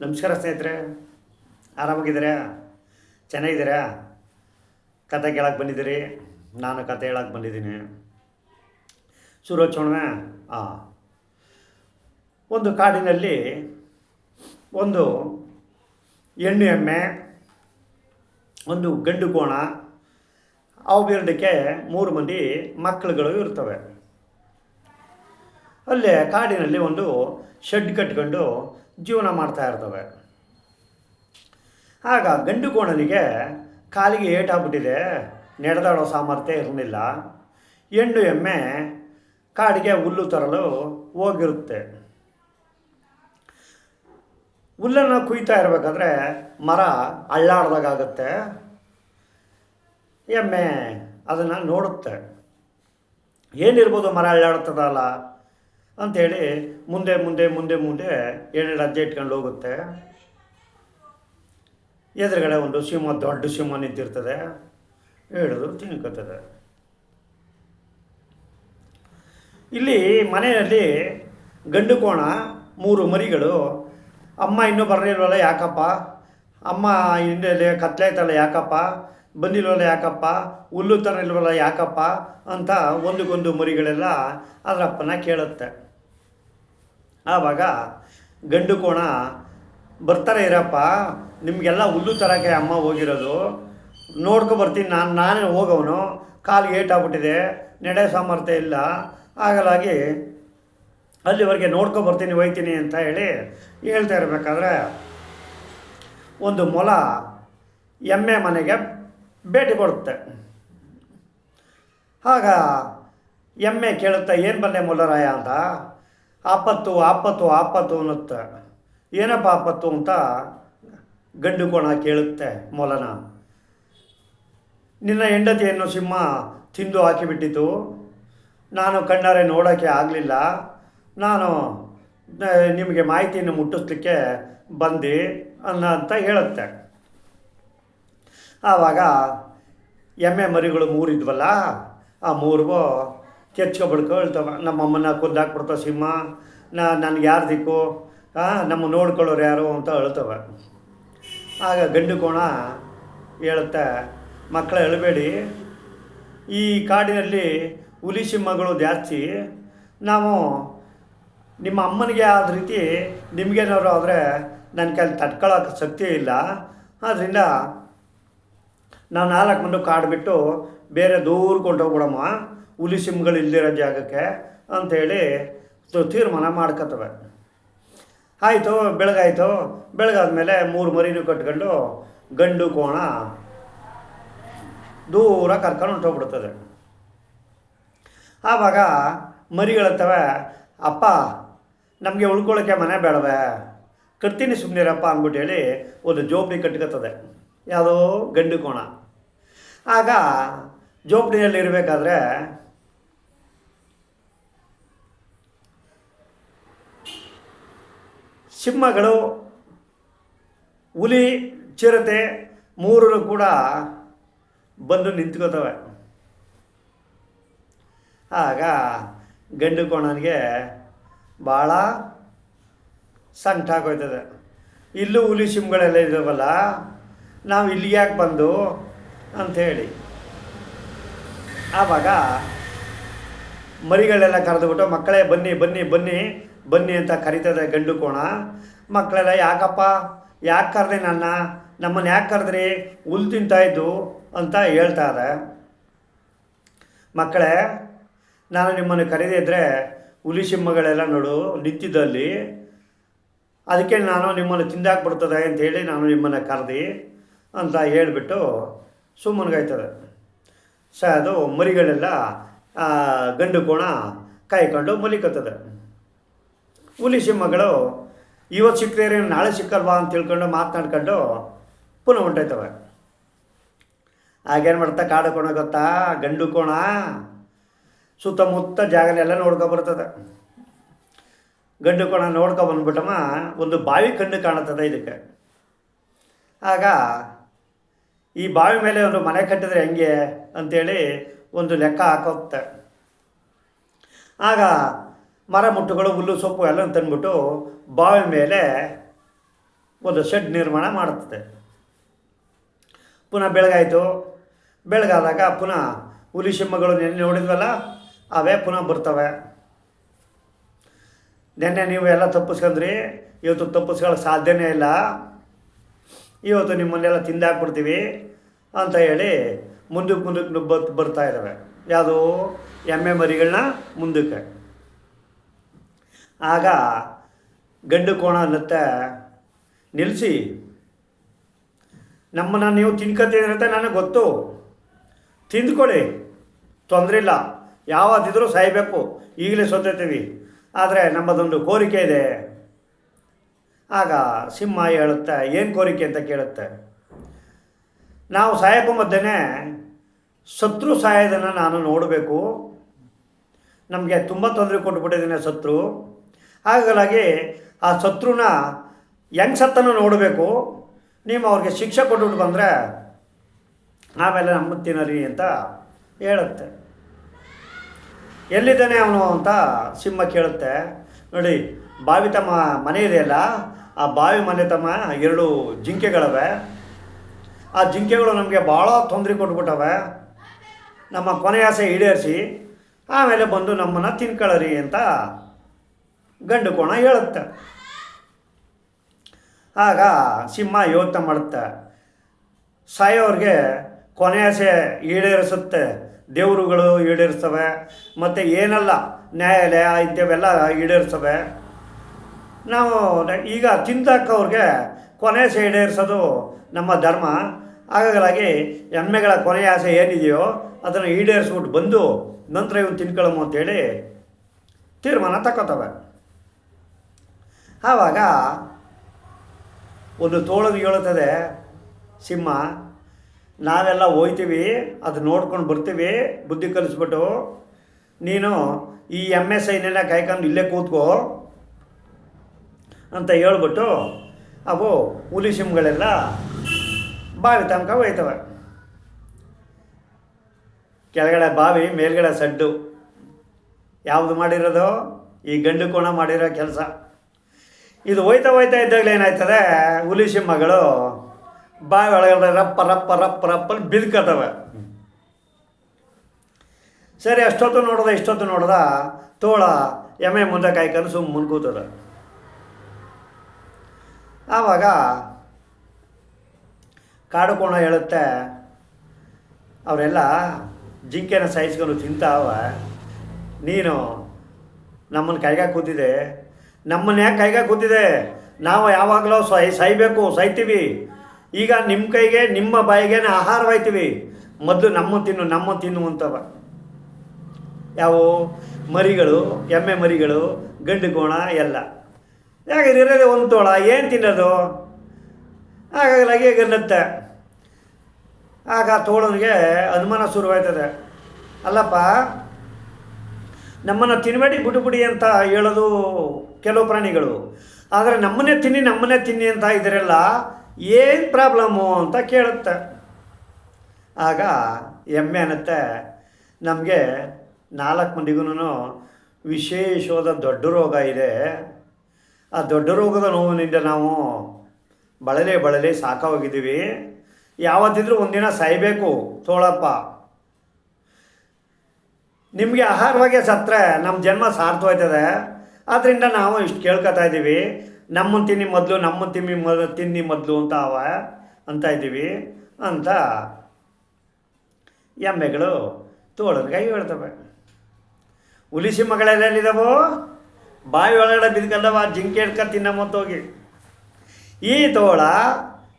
ನಮಸ್ಕಾರ ಸ್ನೇಹಿತರೆ. ಆರಾಮಾಗಿದ್ದೀರಾ? ಚೆನ್ನಾಗಿದ್ದೀರಾ? ಕತೆ ಕೇಳಕ್ಕೆ ಬಂದಿದ್ದೀರಿ? ನಾನು ಕತೆ ಹೇಳಕ್ಕೆ ಬಂದಿದ್ದೀನಿ. ಶುರು ಹಚ್ಚೋಣ ಹಾಂ ಒಂದು ಕಾಡಿನಲ್ಲಿ ಒಂದು ಹೆಣ್ಣು ಎಮ್ಮೆ, ಒಂದು ಗಂಡು ಕೋಣ, ಅವು ಬೇರಡಕ್ಕೆ ಮೂರು ಮಂದಿ ಮಕ್ಕಳುಗಳು ಇರ್ತವೆ. ಅಲ್ಲೇ ಕಾಡಿನಲ್ಲಿ ಒಂದು ಶೆಡ್ ಕಟ್ಕೊಂಡು ಜೀವನ ಮಾಡ್ತಾ ಇರ್ತವೆ. ಆಗ ಗಂಡು ಕೋಣನಿಗೆ ಕಾಲಿಗೆ ಏಟಾಗ್ಬಿಟ್ಟಿದೆ. ನಡೆದಾಡೋ ಸಾಮರ್ಥ್ಯ ಇರಲಿಲ್ಲ. ಹೆಣ್ಣು ಎಮ್ಮೆ ಕಾಡಿಗೆ ಹುಲ್ಲು ತರಲು ಹೋಗಿರುತ್ತೆ. ಹುಲ್ಲನ್ನು ಕುಯ್ತಾ ಇರಬೇಕಾದ್ರೆ ಮರ ಅಳ್ಳಾಡ್ದಾಗತ್ತೆ ಎಮ್ಮೆ ಅದನ್ನು ನೋಡುತ್ತೆ. ಏನಿರ್ಬೋದು ಮರ ಅಳ್ಳಾಡ್ತದಲ್ಲ ಅಂಥೇಳಿ ಮುಂದೆ ಮುಂದೆ ಮುಂದೆ ಮುಂದೆ ಏಳೆರಡು ಅಜ್ಜೆ ಇಟ್ಕೊಂಡು ಹೋಗುತ್ತೆ. ಎದುರುಗಡೆ ಒಂದು ಸಿಂಹ, ದೊಡ್ಡ ಸಿಂಹ ನಿಂತಿರ್ತದೆ. ಹೇಳಿದ್ರು ತಿನ್ಕೋತದೆ. ಇಲ್ಲಿ ಮನೆಯಲ್ಲಿ ಗಂಡು ಕೋಣ, ಮೂರು ಮರಿಗಳು. ಅಮ್ಮ ಇನ್ನೂ ಬರಲಿಲ್ವಲ್ಲ ಯಾಕಪ್ಪ? ಅಮ್ಮ ಹಿಂದೆ ಕತ್ಲಾಯ್ತಲ್ಲ ಯಾಕಪ್ಪ? ಬಂದಿಲ್ವಲ್ಲ ಯಾಕಪ್ಪ? ಹುಲ್ಲು ತರಲಿಲ್ವಲ್ಲ ಯಾಕಪ್ಪ? ಅಂತ ಒಂದಕ್ಕೊಂದು ಮರಿಗಳೆಲ್ಲ ಅದರಪ್ಪನ ಕೇಳುತ್ತೆ. ಆವಾಗ ಗಂಡು ಕೋಣ, ಬರ್ತಾರೆ ಇರಪ್ಪ, ನಿಮಗೆಲ್ಲ ಹುಲ್ಲು ತರಕ್ಕೆ ಅಮ್ಮ ಹೋಗಿರೋದು, ನೋಡ್ಕೊ ಬರ್ತೀನಿ, ನಾನು, ನಾನೇ ಹೋಗವನು, ಕಾಲು ಏಟಾಗ್ಬಿಟ್ಟಿದೆ ನಡೆ ಸಾಮರ್ಥ್ಯ ಇಲ್ಲ, ಹಾಗಲಾಗಿ ಅಲ್ಲಿವರೆಗೆ ನೋಡ್ಕೊ ಬರ್ತೀನಿ ಹೋಯ್ತೀನಿ ಅಂತ ಹೇಳಿ ಹೇಳ್ತಾ ಇರಬೇಕಾದ್ರೆ ಒಂದು ಮೊಲ ಎಮ್ಮೆ ಮನೆಗೆ ಭೇಟಿ ಕೊಡುತ್ತೆ. ಆಗ ಎಮ್ಮೆ ಕೇಳುತ್ತೆ, ಏನು ಬಂದೆ ಮೊಲರಾಯ ಅಂತ ಆಪತ್ತು ಆಪತ್ತು ಆಪತ್ತು ಅನ್ನುತ್ತೆ. ಏನಪ್ಪ ಆಪತ್ತು ಅಂತ ಗಂಡು ಕೋಣ ಕೇಳುತ್ತೆ ಮೊಲನ. ನಿನ್ನ ಹೆಂಡತಿಯನ್ನು ಸಿಂಹ ತಿಂದು ಹಾಕಿಬಿಟ್ಟಿತು. ನಾನು ಕಣ್ಣಾರೆ ನೋಡೋಕ್ಕೆ ಆಗಲಿಲ್ಲ. ನಾನು ನಿಮಗೆ ಮಾಹಿತಿಯನ್ನು ಮುಟ್ಟಿಸ್ಲಿಕ್ಕೆ ಬಂದು ಅನ್ನ ಅಂತ ಹೇಳುತ್ತೆ. ಆವಾಗ ಎಮ್ಮೆ ಮರಿಗಳು ಮೂರಿದ್ವಲ್ಲ, ಆ ಮೂರಿಗೂ ಕೆಚ್ಕೊ ಬಡ್ಕೊ ನಮ್ಮ ನಮ್ಮಮ್ಮನ ಕೊಂದಾಕ್ಬಿಡ್ತಾವೆ ಸಿಂಹ. ನಾ, ನನಗೆ ಯಾರು ದಿಕ್ಕು? ನಮ್ಮ ನೋಡ್ಕೊಳ್ಳೋರು ಯಾರು ಅಂತ ಅಳ್ತವೆ. ಆಗ ಗಂಡು ಕೋಣ ಹೇಳುತ್ತೆ ಮಕ್ಕಳ ಹೇಳಬೇಡಿ ಈ ಕಾಡಿನಲ್ಲಿ ಹುಲಿ ಸಿಂಹಗಳು ಜಾಸ್ತಿ. ನಾವು ನಿಮ್ಮ ಅಮ್ಮನಿಗೆ ಆದ ರೀತಿ ನಿಮಗೇನಾದ್ರು ಆದರೆ ನನ್ನ ಕೈಲಿ ತಡ್ಕೊಳ್ಳೋಕೆ ಶಕ್ತಿ ಇಲ್ಲ. ಆದ್ದರಿಂದ ನಾವು ನಾಲ್ಕು ಮಂದಿ ಕಾಡು ಬಿಟ್ಟು ಬೇರೆ ದೂರ ಕೊಂಡೋಗ್ಬಿಡಮ್ಮ ಹುಲಿ ಸಿಂಹಗಳು ಇಲ್ದಿರೋ ಜಾಗಕ್ಕೆ ಅಂಥೇಳಿ ತೀರ್ಮಾನ ಮಾಡ್ಕೊತವೆ ಆಯಿತು, ಬೆಳಗಾಯಿತು. ಬೆಳಗಾದ್ಮೇಲೆ ಮೂರು ಮರಿನೂ ಕಟ್ಕೊಂಡು ಗಂಡು ಕೋಣ ದೂರ ಕರ್ಕೊಂಡು ಹೊಂಟೋಗ್ಬಿಡ್ತದೆ. ಆವಾಗ ಮರಿಗಳತ್ತವೆ ಅಪ್ಪ, ನಮಗೆ ಉಳ್ಕೊಳ್ಳೋಕೆ ಮನೆ ಬೇಡವೆ. ಕಟ್ತೀನಿ ಸುಮ್ಮನಿರಪ್ಪ ಅಂದ್ಬಿಟ್ಟು ಹೇಳಿ ಒಂದು ಜೋಪಡಿ ಕಟ್ಕೊತದೆ ಯಾವುದೋ ಗಂಡು ಕೋಣ. ಆಗ ಜೋಪಡಿಯಲ್ಲಿ ಇರಬೇಕಾದ್ರೆ ಸಿಂಹಗಳು ಹುಲಿ, ಚಿರತೆ ಮೂರರು ಕೂಡ ಬಂದು ನಿಂತ್ಕೋತವೆ. ಆಗ ಗಂಡು ಕೋಣನಿಗೆ ಭಾಳ ಸಂಕಟ ಆಗೋಯ್ತದೆ ಇಲ್ಲೂ ಹುಲಿ ಸಿಂಹಗಳೆಲ್ಲ ಇದ್ದಾವಲ್ಲ ನಾವು ಇಲ್ಲಿ ಯಾಕೆ ಬಂದು ಅಂಥೇಳಿ. ಆವಾಗ ಮರಿಗಳೆಲ್ಲ ಕರೆದುಬಿಟ್ಟು, ಮಕ್ಕಳೇ ಬನ್ನಿ ಬನ್ನಿ ಬನ್ನಿ ಬನ್ನಿ ಅಂತ ಕರಿತದೆ ಗಂಡು ಕೋಣ. ಮಕ್ಕಳೆಲ್ಲ, ಯಾಕಪ್ಪ, ಯಾಕೆ ಕರೆದೆ ನನ್ನ? ನಮ್ಮನ್ನು ಯಾಕೆ ಕರೆದ್ರಿ? ಹುಲ್ ತಿಂತಾಯಿದ್ದು ಅಂತ ಹೇಳ್ತಾ ಇದೆ ಮಕ್ಕಳೇ, ನಾನು ನಿಮ್ಮನ್ನು ಕರೆದಿದ್ದರೆ ಹುಲಿ ಸಿಂಹಗಳೆಲ್ಲ ನೋಡು ನಿಂತಿದ್ದಲ್ಲಿ ಅದಕ್ಕೆ ನಾನು ನಿಮ್ಮನ್ನು ತಿಂದಾಕ್ಬಿಡ್ತದೆ ಅಂತೇಳಿ ನಾನು ನಿಮ್ಮನ್ನು ಕರೆದಿ ಅಂತ ಹೇಳಿಬಿಟ್ಟು ಸುಮ್ಮನಿಗಾಯ್ತದೆ ಸ, ಅದು ಮರಿಗಳೆಲ್ಲ ಗಂಡು ಕೋಣ ಕಾಯ್ಕೊಂಡು ಮಲಿಕತ್ತದೆ. ಹುಲಿ ಸಿಂಹಗಳು ಇವತ್ತು ಸಿಕ್ಕಿದ್ರೆ ನಾಳೆ ಸಿಕ್ಕಲ್ವಾ? ಅಂತ ತಿಳ್ಕೊಂಡು ಮಾತನಾಡ್ಕೊಂಡು ಪುನಃ ಹೊಂಟೋಯ್ತವೆ. ಆಗೇನು ಮಾಡ್ತಾ ಕಾಡು ಕೋಣ ಗೊತ್ತಾ? ಗಂಡು ಕೋಣ. ಸುತ್ತಮುತ್ತ ಜಾಗನೆಲ್ಲ ನೋಡ್ಕೊಬರ್ತದೆ ಗಂಡು ಕೋಣ ನೋಡ್ಕೊ ಬಂದ್ಬಿಟ್ಟಮ್ಮ, ಒಂದು ಬಾವಿ ಕಣ್ಣು ಕಾಣುತ್ತದೆ ಇದಕ್ಕೆ. ಆಗ ಈ ಬಾವಿ ಮೇಲೆ ಒಂದು ಮನೆ ಕಟ್ಟಿದ್ರೆ ಹೆಂಗೆ ಅಂತೇಳಿ ಒಂದು ಲೆಕ್ಕ ಹಾಕೋತ್ತೆ. ಆಗ ಮರ ಮುಟ್ಟುಗಳು, ಹುಲ್ಲು, ಸೊಪ್ಪು ಎಲ್ಲ ತಂದ್ಬಿಟ್ಟು ಬಾವಿ ಮೇಲೆ ಒಂದು ಶೆಡ್ ನಿರ್ಮಾಣ ಮಾಡುತ್ತದೆ ಪುನಃ ಬೆಳಗಾಯಿತು. ಬೆಳಗಾದಾಗ ಪುನಃ ಹುಲಿ ಸಿಂಹಗಳು ನೆನ್ನೆ ನೋಡಿದ್ವಲ್ಲ, ಅವೇ ಪುನಃ ಬರ್ತವೆ. ನೆನ್ನೆ ನೀವು ಎಲ್ಲ ತಪ್ಪಿಸ್ಕೊಂಡ್ರಿ, ಇವತ್ತು ತಪ್ಪಿಸ್ಕೊಳ್ಳೋಕೆ ಸಾಧ್ಯನೇ ಇಲ್ಲ. ಇವತ್ತು ನಿಮ್ಮನ್ನೆಲ್ಲ ತಿಂದಾಕ್ಬಿಡ್ತೀವಿ ಅಂತ ಹೇಳಿ ಮುಂದಕ್ಕೆ ಮುಂದಕ್ಕೆ ಬರ್ತಾ ಇದ್ದಾವೆ. ಯಾವುದು ಎಮ್ಮೆ ಮರಿಗಳನ್ನ ಮುಂದಕ್ಕೆ. ಆಗ ಗಂಡು ಕೋಣ ಅನ್ನತ್ತೆ ನಿಲ್ಲಿಸಿ ನಮ್ಮನ್ನು ನೀವು ತಿನ್ಕೋತೀನಿ ಅಂತ ನನಗೆ ಗೊತ್ತು. ತಿಂದ್ಕೊಳ್ಳಿ. ತೊಂದರೆ ಇಲ್ಲ. ಯಾವತ್ತಿದ್ರೂ ಸಾಯಬೇಕು. ಈಗಲೇ ಸೋತೈತೀವಿ. ಆದರೆ ನಮ್ಮದೊಂದು ಕೋರಿಕೆ ಇದೆ. ಆಗ ಸಿಂಹ ಹೇಳುತ್ತೆ, ಏನು ಕೋರಿಕೆ ಅಂತ ಕೇಳುತ್ತೆ. ನಾವು ಸಾಯಕ್ಕೂ ಮಧ್ಯೆ ಶತ್ರು ಸಾಯೋದನ್ನು ನಾನು ನೋಡಬೇಕು. ನಮಗೆ ತುಂಬ ತೊಂದರೆ ಕೊಟ್ಟುಬಿಟ್ಟಿದ್ದೀನಿ ಶತ್ರು. ಹಾಗಾಗಿ ಆ ಶತ್ರುನ ಹೆಂಗ್ ಸತ್ತನ ನೋಡಬೇಕು? ನೀವು ಅವ್ರಿಗೆ ಶಿಕ್ಷೆ ಕೊಟ್ಬಿಟ್ಟು ಬಂದರೆ ಆಮೇಲೆ ನಮ್ಮ ತಿನ್ನರಿ ಅಂತ ಹೇಳುತ್ತೆ. ಎಲ್ಲಿದ್ದಾನೆ ಅವನು ಅಂತ ಸಿಂಹ ಕೇಳುತ್ತೆ. ನೋಡಿ, ಬಾವಿ ತಮ್ಮ ಮನೆ ಇದೆಯಲ್ಲ, ಆ ಬಾವಿ ಮನೆ ತಮ್ಮ ಎರಡು ಜಿಂಕೆಗಳವೆ. ಆ ಜಿಂಕೆಗಳು ನಮಗೆ ಭಾಳ ತೊಂದರೆ ಕೊಟ್ಬಿಟ್ಟವೆ. ನಮ್ಮ ಕೊನೆಯಾಸೆ ಈಡೇರಿಸಿ, ಆಮೇಲೆ ಬಂದು ನಮ್ಮನ್ನು ತಿನ್ಕೊಳ್ಳರಿ ಅಂತ ಗಂಡು ಕೋಣ ಹೇಳುತ್ತೆ. ಆಗ ಸಿಂಹ ಯೋಚನೆ ಮಾಡುತ್ತೆ. ಸಾಯೋರಿಗೆ ಕೊನೆ ಆಸೆ ಈಡೇರಿಸುತ್ತೆ. ದೇವರುಗಳು ಈಡೇರಿಸ್ತವೆ, ಮತ್ತು ಏನೆಲ್ಲ, ನ್ಯಾಯಾಲಯ ಇಂಥವೆಲ್ಲ ಈಡೇರಿಸ್ತವೆ. ನಾವು ಈಗ ತಿಂದಕ್ಕವ್ರಿಗೆ ಕೊನೆ ಆಸೆ ಈಡೇರಿಸೋದು ನಮ್ಮ ಧರ್ಮ. ಹಾಗಾಗಿ ಎಮ್ಮೆಗಳ ಕೊನೆಯ ಆಸೆ ಏನಿದೆಯೋ ಅದನ್ನು ಈಡೇರಿಸ್ಬಿಟ್ಟು ಬಂದು ನಂತರ ಇವನು ತಿನ್ಕೊಳ್ಳೋಮು ಅಂತೇಳಿ ತೀರ್ಮಾನ ತಗೋತವೆ ಆವಾಗ ಒಂದು ತೋಳಗೆ ಹೇಳುತ್ತದೆ ಸಿಂಹ, ನಾವೆಲ್ಲ ಹೋಯ್ತೀವಿ, ಅದು ನೋಡ್ಕೊಂಡು ಬರ್ತೀವಿ, ಬುದ್ಧಿ ಕಲಿಸ್ಬಿಟ್ಟು, ನೀನು ಈ ಎಂ ಎಸ್ ಐನೆಲ್ಲ ಕಾಯ್ಕೊಂಡು ಇಲ್ಲೇ ಕೂತ್ಕೋ ಅಂತ ಹೇಳ್ಬಿಟ್ಟು ಅವು ಹುಲಿ ಸಿಂಹಗಳೆಲ್ಲ ಬಾವಿ ತನಕ ಹೋಯ್ತವೆ. ಕೆಳಗಡೆ ಬಾವಿ, ಮೇಲ್ಗಡೆ ಸಡ್ಡು. ಯಾವುದು ಮಾಡಿರೋದು? ಈ ಗಂಡು ಕೋಣ ಮಾಡಿರೋ ಕೆಲಸ. ಇದು ಹೋಯ್ತಾ ಹೋಯ್ತಾ ಇದ್ದಾಗಲೇ ಏನಾಯ್ತದೆ? ಹುಲಿ ಸಿಂಹಗಳು ಬಾವಿ ಒಳಗಡೆ ರಪ್ಪ ರಪ್ಪ ರಪ್ಪ ರಪ್ಪಲ್ಲಿ ಬಿದ್ಕತ್ತವೆ. ಸರಿ, ಅಷ್ಟೊತ್ತು ನೋಡ್ದೆ, ಇಷ್ಟೊತ್ತು ನೋಡ್ದ ತೋಳ ಎಮ್ಮೆ ಮುಂದೆ ಕಾಯ್ಕೊಂಡು ಸುಮ್ಮ ಮುಂದೆ ಕೂತದ. ಆವಾಗ ಕಾಡು ಕೋಣ ಹೇಳುತ್ತೆ, ಅವರೆಲ್ಲ ಜಿಂಕೆನ ಸಾಯಿಸ್ಕೊಂಡು ತಿಂತಾವ, ನೀನು ನಮ್ಮನ್ನು ಕೈಗೆ ಕೂತಿದೆ ನಮ್ಮನ್ನ ಯಾಕೆ ಕೈಗೆ ಕೂತಿದೆ. ನಾವು ಯಾವಾಗಲೂ ಸೈ ಸಾಯ್ಬೇಕು ಸಾಯ್ತೀವಿ ಈಗ ನಿಮ್ಮ ಕೈಗೆ, ನಿಮ್ಮ ಬಾಯಿಗೆ ಆಹಾರವಾಯ್ತೀವಿ ಮೊದಲು ನಮ್ಮ ತಿನ್ನು ನಮ್ಮ ತಿನ್ನು ಅಂತವ. ಯಾವ? ಮರಿಗಳು, ಎಮ್ಮೆ ಮರಿಗಳು, ಗಂಡು ಕೋಣ ಎಲ್ಲ. ಯಾಕೆ ಇರೋದೇ ಒಂದು ತೋಳ. ಏನು ತಿನ್ನೋದು? ಹಾಗಾಗಿ ಗನ್ನತ್ತೆ ಆಗ ತೋಳನಿಗೆ ಅನುಮಾನ ಶುರುವಾಯ್ತದೆ. ಅಲ್ಲಪ್ಪ, ನಮ್ಮನ್ನು ತಿನ್ಬೇಡಿ ಬಿಡುಬಿಡಿ ಅಂತ ಹೇಳೋದು ಕೆಲವು ಪ್ರಾಣಿಗಳು. ಆದರೆ ನಮ್ಮನ್ನೇ ತಿನ್ನಿ ನಮ್ಮನ್ನೇ ತಿನ್ನಿ ಅಂತ ಇದ್ರೆಲ್ಲ ಏನು ಪ್ರಾಬ್ಲಮ್ಮು ಅಂತ ಕೇಳುತ್ತೆ. ಆಗ ಎಮ್ಮೆ ಅನ್ನತ್ತೆ, ನಮಗೆ ನಾಲ್ಕು ಮಂದಿಗೂ ವಿಶೇಷವಾದ ದೊಡ್ಡ ರೋಗ ಇದೆ. ಆ ದೊಡ್ಡ ರೋಗದ ನೋವಿನಿಂದ ನಾವು ಬಳಲೆ ಬಳಲೆ ಸಾಕೋಗಿದ್ದೀವಿ ಯಾವತ್ತಿದ್ರೂ ಒಂದಿನ ಸಾಯಬೇಕು ತೋಳಪ್ಪ. ನಿಮಗೆ ಆಹಾರವಾಗಿ ಸತ್ತರೆ ನಮ್ಮ ಜನ್ಮ ಸಾರ್ಥವಾಯ್ತದೆ. ಆದ್ದರಿಂದ ನಾವು ಇಷ್ಟು ಕೇಳ್ಕೊತಾ ಇದ್ದೀವಿ ನಮ್ಮನ್ನು ತಿನ್ನಿ ಮೊದಲು ನಮ್ಮನ್ನು ತಿಮ್ಮಿ ಮೊದ, ತಿನ್ನಿ ಮೊದಲು ಅಂತ ಅವ ಅಂತ ಇದ್ದೀವಿ ಅಂತ ಎಮ್ಮೆಗಳು ಕೈ ಹೇಳ್ತವೆ. ಉಲಿಸಿ ಮಗಳೆಲ್ಲ ಎಲ್ಲಿದಾವೋ? ಬಾವಿ ಒಳಗಡೆ ಬಿದ್ಕಂಡವ, ಜಿಂಕೆ ಹಿಡ್ಕ ಹೋಗಿ ಈ ತೋಳ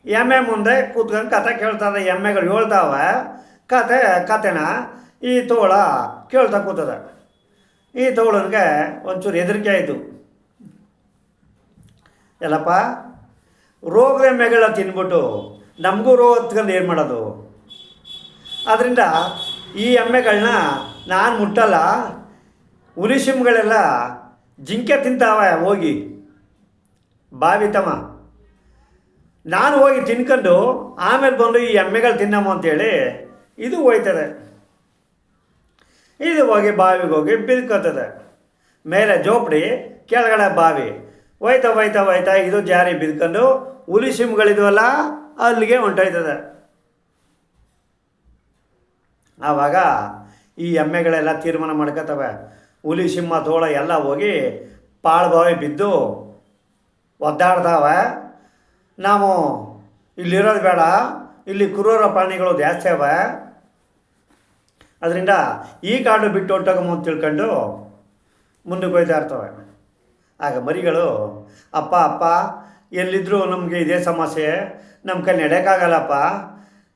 ಎಮ್ಮೆ ಮುಂದೆ ಕೂತ್ಕೊಂಡು ಕತೆ ಕೇಳ್ತದೆ ಎಮ್ಮೆಗಳು ಹೇಳ್ತಾವ. ಕತೆ, ಕತೆನ ಈ ತೋಳ ಕೇಳ್ತಾ ಕೂತದ. ಈ ತಗೊಳ್ಳೋರಿಗೆ ಒಂಚೂರು ಹೆದರಿಕೆ ಆಯಿತು. ಎಲ್ಲಪ್ಪ ರೋಗದ ಮೆಗಳ ತಿನ್ಬಿಟ್ಟು ನಮಗೂ ರೋಗ ಹತ್ಕೊಂಡು ಏನು ಮಾಡೋದು? ಆದ್ದರಿಂದ ಈ ಎಮ್ಮೆಗಳನ್ನ ನಾನು ಮುಟ್ಟಲ್ಲ, ಹುಲಿ ಸಿಂಹಗಳೆಲ್ಲ ಜಿಂಕೆ ತಿಂತಾವೆ, ಹೋಗಿ. ಬಾವಿ ತಮ್ಮ. ನಾನು ಹೋಗಿ ತಿನ್ಕೊಂಡು ಆಮೇಲೆ ಬಂದು ಈ ಎಮ್ಮೆಗಳು ತಿನ್ನಮ್ಮ ಅಂತೇಳಿ ಇದು ಹೋಯ್ತದೆ. ಇದು ಹೋಗಿ ಬಾವಿಗೆ ಹೋಗಿ ಬಿದ್ಕೋತದೆ. ಮೇಲೆ ಜೋಪಡಿ, ಕೆಳಗಡೆ ಬಾವಿ. ಹೋಯ್ತಾ ಹೋಯ್ತಾ ಹೋಯ್ತಾ ಇದು ಜಾರಿ ಬಿದ್ಕೊಂಡು ಹುಲಿ ಸಿಮ್ಗಳಿದ್ವಲ್ಲ ಅಲ್ಲಿಗೆ ಹೊಂಟೋಯ್ತದೆ. ಆವಾಗ ಈ ಎಮ್ಮೆಗಳೆಲ್ಲ ತೀರ್ಮಾನ ಮಾಡ್ಕೋತವೆ. ಹುಲಿ, ಸಿಂಹ, ತೋಳ ಎಲ್ಲ ಹೋಗಿ ಪಾಳ್ಬಾವಿ ಬಿದ್ದು ಒದ್ದಾಡ್ತಾವೆ. ನಾವು ಇಲ್ಲಿರೋದು ಬೇಡ, ಇಲ್ಲಿ ಕ್ರೂರ ಪ್ರಾಣಿಗಳು ಜಾಸ್ತಿ ಅವೆ ಅದರಿಂದ ಈ ಕಾಡು ಬಿಟ್ಟು ಹೊಟ್ಟೋಗಮ್ಮ ಅಂತ ತಿಳ್ಕೊಂಡು ಮುಂದಕ್ಕೆ ಹೋಯ್ತಾ ಇರ್ತವೆ. ಆಗ ಮರಿಗಳು, ಅಪ್ಪ ಅಪ್ಪ ಎಲ್ಲಿದ್ದರೂ ನಮಗೆ ಇದೇ ಸಮಸ್ಯೆ ನಮ್ಮ ಕೈ ನಡೆಯೋಕ್ಕಾಗಲ್ಲಪ್ಪ.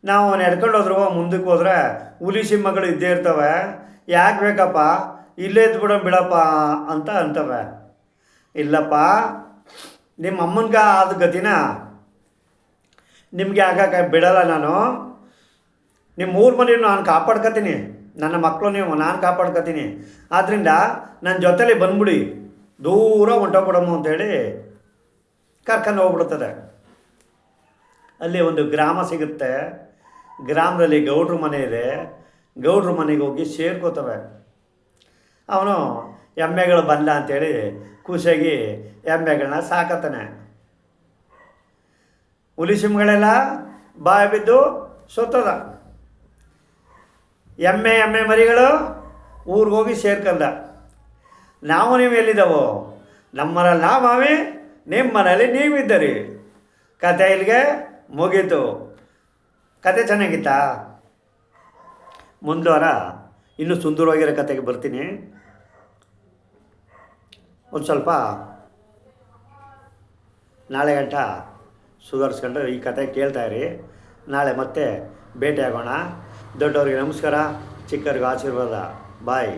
ನಾವು ನಡ್ಕೊಂಡು ಹೋದ್ರು ಮುಂದಕ್ಕೆ ಹೋದ್ರೆ ಹುಲಿ ಸಿಂಹಗಳು ಇದ್ದೇ ಇರ್ತವೆ. ಯಾಕೆ ಬೇಕಪ್ಪ? ಇಲ್ಲೇ ಇದ್ಬಿಡೋ ಬಿಡಪ್ಪ ಅಂತ ಅಂತವೆ. ಇಲ್ಲಪ್ಪ, ನಿಮ್ಮ ಅಮ್ಮನ್ಗೆ ಆದ ಗತಿನ ನಿಮಗೆ ಆಗಕ್ಕೆ ಬಿಡಲ್ಲ ನಾನು. ನಿಮ್ಮ ಊರ ಮನೆ ನಾನು ಕಾಪಾಡ್ಕೊತೀನಿ. ನನ್ನ ಮಕ್ಕಳು ನೀವು, ನಾನು ಕಾಪಾಡ್ಕೊತೀನಿ. ಆದ್ದರಿಂದ ನನ್ನ ಜೊತೆಲಿ ಬಂದ್ಬಿಡಿ. ದೂರ ಹೊಂಟೋಗ್ಬಿಡಮ್ಮ ಅಂತೇಳಿ ಕರ್ಕೊಂಡು ಹೋಗ್ಬಿಡ್ತದೆ. ಅಲ್ಲಿ ಒಂದು ಗ್ರಾಮ ಸಿಗುತ್ತೆ. ಗ್ರಾಮದಲ್ಲಿ ಗೌಡ್ರ ಮನೆ ಇದೆ. ಗೌಡ್ರ ಮನೆಗೆ ಹೋಗಿ ಸೇರ್ಕೋತವೆ. ಅವನು ಎಮ್ಮೆಗಳು ಬಂದ ಅಂತೇಳಿ ಖುಷಿಯಾಗಿ ಎಮ್ಮೆಗಳನ್ನ ಸಾಕತ್ತಾನೆ. ಹುಲಿ ಸಿಂಹಗಳೆಲ್ಲ ಬಾಯಿ ಬಿದ್ದು ಸುತ್ತದ. ಎಮ್ಮೆ ಎಮ್ಮೆ ಮರಿಗಳು ಊರಿಗೆ ಹೋಗಿ ಸೇರ್ಕಂದ. ನಾವು ನೀವು ಎಲ್ಲಿದ್ದಾವೋ? ನಮ್ಮರಲ್ಲಿ ಮಾವಿ ನಿಮ್ಮ ಮನೇಲಿ ನೀವಿದ್ದರಿ. ಕತೆ ಇಲ್ಲಿಗೆ ಮುಗೀತು. ಕತೆ ಚೆನ್ನಾಗಿತ್ತಾ? ಮುಂದುವಾರ ಇನ್ನೂ ಸುಂದರವಾಗಿರೋ ಕತೆಗೆ ಬರ್ತೀನಿ. ಒಂದು ಸ್ವಲ್ಪ ನಾಳೆ ಗಂಟ ಸುಧಾರಿಸ್ಕೊಂಡು ಈ ಕತೆ ಕೇಳ್ತಾಯಿರಿ ನಾಳೆ ಮತ್ತೆ ಭೇಟಿಯಾಗೋಣ. ದೊಡ್ಡವ್ರಿಗೆ ನಮಸ್ಕಾರ ಚಿಕ್ಕವ್ರಿಗೆ ಆಶೀರ್ವಾದ. ಬಾಯ್